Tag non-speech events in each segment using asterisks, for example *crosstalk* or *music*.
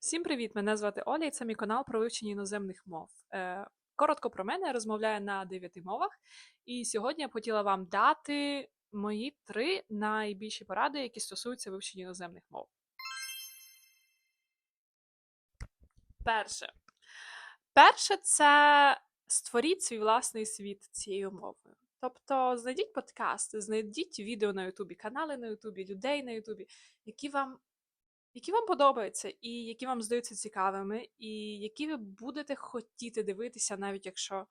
Всім привіт! Мене звати Оля, і це мій канал про вивчення іноземних мов. Е, коротко про мене розмовляю на дев'яти мовах, і сьогодні я хотіла вам дати мої три найбільші поради, які стосуються вивчення іноземних мов. Перше. Перше це створіть свій власний світ цією мовою. Тобто знайдіть подкасти, знайдіть відео на Ютубі, канали на Ютубі, людей на Ютубі, які вам які вам подобаються, і які вам здаються цікавими, і які ви будете хотіти дивитися, навіть якщо.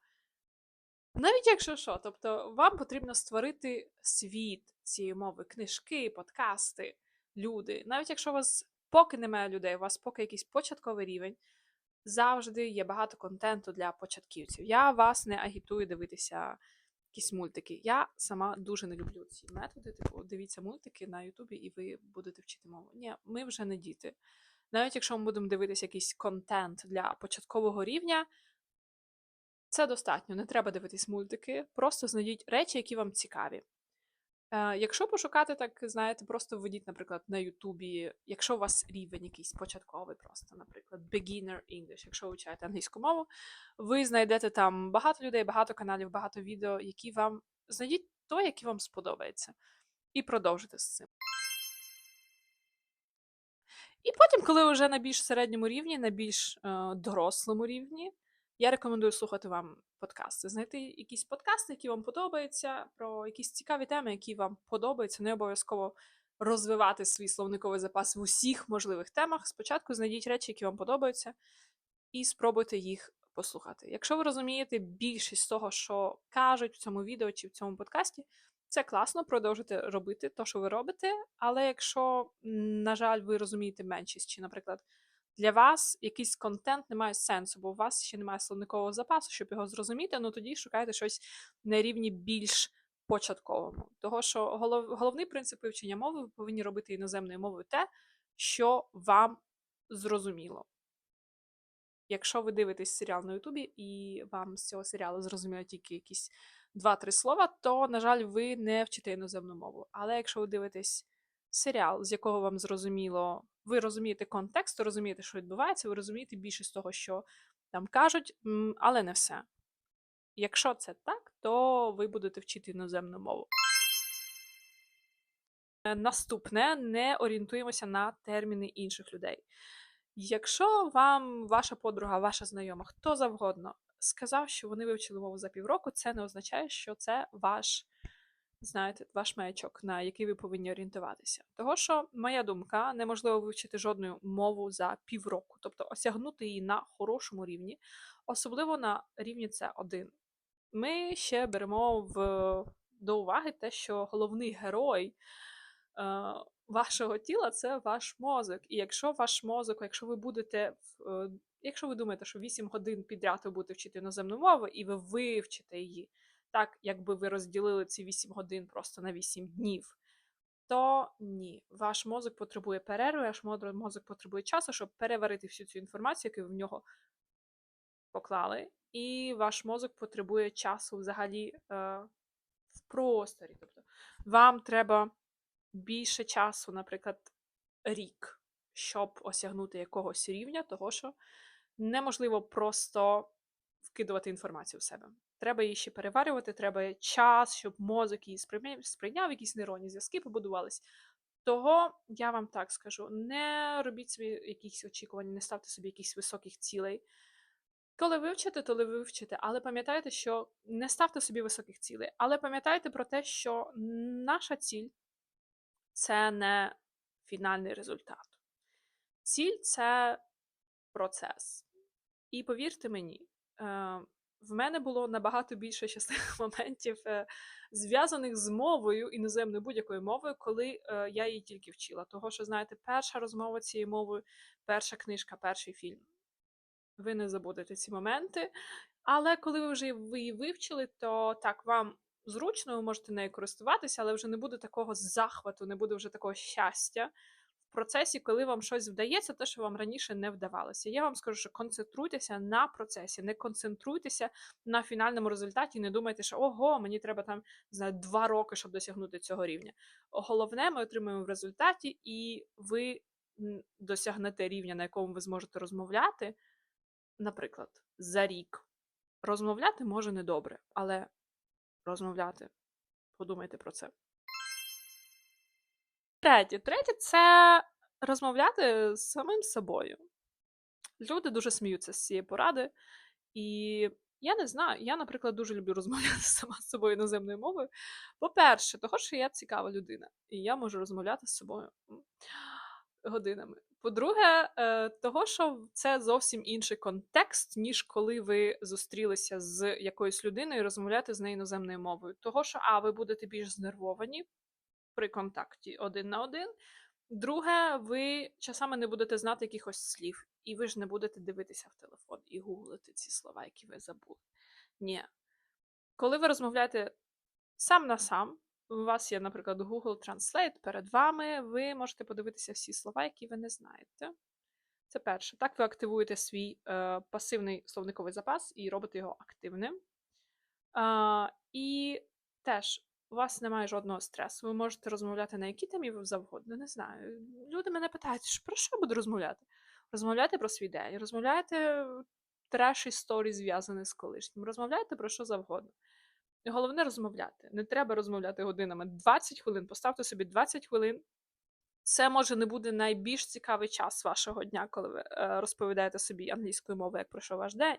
Навіть якщо що, тобто вам потрібно створити світ цієї мови, книжки, подкасти, люди. Навіть якщо у вас поки немає людей, у вас поки якийсь початковий рівень, завжди є багато контенту для початківців. Я вас не агітую дивитися якісь мультики. Я сама дуже не люблю ці методи. Типу, дивіться мультики на Ютубі, і ви будете вчити мову. Ні, ми вже не діти. Навіть якщо ми будемо дивитися якийсь контент для початкового рівня, це достатньо. Не треба дивитись мультики. Просто знайдіть речі, які вам цікаві. Е, Якщо пошукати, так знаєте, просто введіть, наприклад, на Ютубі, якщо у вас рівень якийсь початковий, просто, наприклад, beginner English, якщо ви вивчаєте англійську мову, ви знайдете там багато людей, багато каналів, багато відео, які вам знайдіть то, яке вам сподобається, і продовжуйте з цим. І потім, коли вже на більш середньому рівні, на більш е, дорослому рівні, я рекомендую слухати вам подкасти. Знайти якісь подкасти, які вам подобаються, про якісь цікаві теми, які вам подобаються. Не обов'язково розвивати свій словниковий запас в усіх можливих темах. Спочатку знайдіть речі, які вам подобаються, і спробуйте їх послухати. Якщо ви розумієте більшість того, що кажуть в цьому відео чи в цьому подкасті, це класно, продовжуйте робити те, що ви робите. Але якщо, на жаль, ви розумієте меншість, чи, наприклад, для вас якийсь контент не має сенсу, бо у вас ще немає словникового запасу, щоб його зрозуміти, ну тоді шукайте щось на рівні більш початковому. Того, що голов, головний принцип вивчення мови, ви повинні робити іноземною мовою те, що вам зрозуміло. Якщо ви дивитесь серіал на Ютубі і вам з цього серіалу зрозуміло тільки якісь два-три слова, то, на жаль, ви не вчите іноземну мову. Але якщо ви дивитесь серіал, з якого вам зрозуміло, ви розумієте контекст, розумієте, що відбувається, ви розумієте більшість того, що там кажуть, але не все. Якщо це так, то ви будете вчити іноземну мову. Е, наступне не орієнтуємося на терміни інших людей. Якщо вам ваша подруга, ваша знайома, хто завгодно сказав, що вони вивчили мову за півроку, це не означає, що це ваш, знаєте, ваш маячок, на який ви повинні орієнтуватися. Того, що моя думка, неможливо вивчити жодну мову за півроку, тобто осягнути її на хорошому рівні, особливо на рівні С1. Ми ще беремо в, до уваги те, що головний герой. Е, вашого тіла це ваш мозок. І якщо ваш мозок, якщо ви будете е, якщо ви думаєте, що 8 годин підряд ви будете вчити іноземну мову, і ви вивчите її, так якби ви розділили ці 8 годин просто на 8 днів, то ні, ваш мозок потребує перерви, ваш мозок потребує часу, щоб переварити всю цю інформацію, яку ви в нього поклали, і ваш мозок потребує часу взагалі е, в просторі. Тобто вам треба більше часу, наприклад, рік, щоб осягнути якогось рівня, того що неможливо просто вкидувати інформацію в себе. Треба її ще переварювати, треба час, щоб мозок її сприйняв, якісь нейронні зв'язки, побудувались. Того я вам так скажу: не робіть собі якісь очікування, не ставте собі якихось високих цілей. Коли вивчите, то ви вивчите, але пам'ятайте, що не ставте собі високих цілей, але пам'ятайте про те, що наша ціль це не фінальний результат. Ціль це процес. І повірте мені, е, в мене було набагато більше щасливих *laughs* моментів, е, зв'язаних з мовою, іноземною будь-якою мовою, коли е, я її тільки вчила. Того, що, знаєте, перша розмова цією мовою, перша книжка, перший фільм. Ви не забудете ці моменти. Але коли ви вже її вивчили, то так, вам зручно, ви можете нею користуватися, але вже не буде такого захвату, не буде вже такого щастя процесі, коли вам щось вдається, те, що вам раніше не вдавалося. Я вам скажу, що концентруйтеся на процесі, не концентруйтеся на фінальному результаті, не думайте, що ого, мені треба там знаю, два роки, щоб досягнути цього рівня. Головне, ми отримуємо в результаті, і ви досягнете рівня, на якому ви зможете розмовляти, наприклад, за рік. Розмовляти може недобре, але розмовляти. Подумайте про це. Третє. Третє це розмовляти з самим собою. Люди дуже сміються з цієї поради, і я не знаю, я, наприклад, дуже люблю розмовляти *laughs* сама з собою іноземною мовою. По-перше, того, що я цікава людина, і я можу розмовляти з собою годинами. По-друге, е, того, що це зовсім інший контекст, ніж коли ви зустрілися з якоюсь людиною і розмовляти з нею іноземною мовою. Того, що а, ви будете більш знервовані при контакті один на один. Друге, ви часами не будете знати якихось слів, і ви ж не будете дивитися в телефон і гуглити ці слова, які ви забули. Ні. Коли ви розмовляєте сам на сам, у вас є, наприклад, Google Translate перед вами, ви можете подивитися всі слова, які ви не знаєте. Це перше. Так ви активуєте свій е, пасивний словниковий запас і робите його активним. А, і теж у вас немає жодного стресу. Ви можете розмовляти на які темі ви завгодно. Не знаю. Люди мене питають, «Що- про що буду розмовляти? Розмовляйте про свій день, розмовляйте треш історії, зв'язані з колишнім, розмовляйте про що завгодно. Головне розмовляти. Не треба розмовляти годинами. 20 хвилин, поставте собі 20 хвилин. Це може не буде найбільш цікавий час вашого дня, коли ви е, розповідаєте собі англійською мовою, як пройшов ваш день.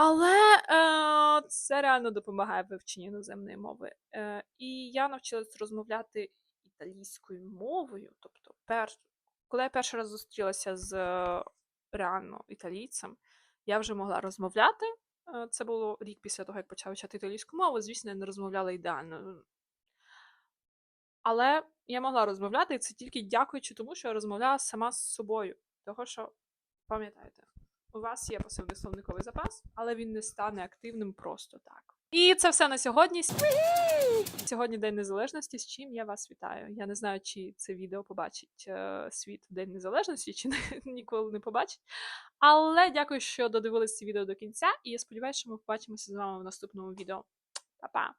Але е, це реально допомагає вивченні іноземної мови. Е, і я навчилась розмовляти італійською мовою. Тобто, пер... коли я перший раз зустрілася з е, реально італійцем, я вже могла розмовляти. Е, Це було рік після того, як почала вчати італійську мову. Звісно, я не розмовляла ідеально. Але я могла розмовляти, і це тільки дякуючи тому, що я розмовляла сама з собою. Того, що пам'ятаєте, у вас є пасивний словниковий запас, але він не стане активним просто так. І це все на сьогодні. Сьогодні День Незалежності, з чим я вас вітаю. Я не знаю, чи це відео побачить е, світ в День Незалежності, чи не- *laughs* ніколи не побачить. Але дякую, що додивились це відео до кінця, і я сподіваюся, що ми побачимося з вами в наступному відео. Па-па!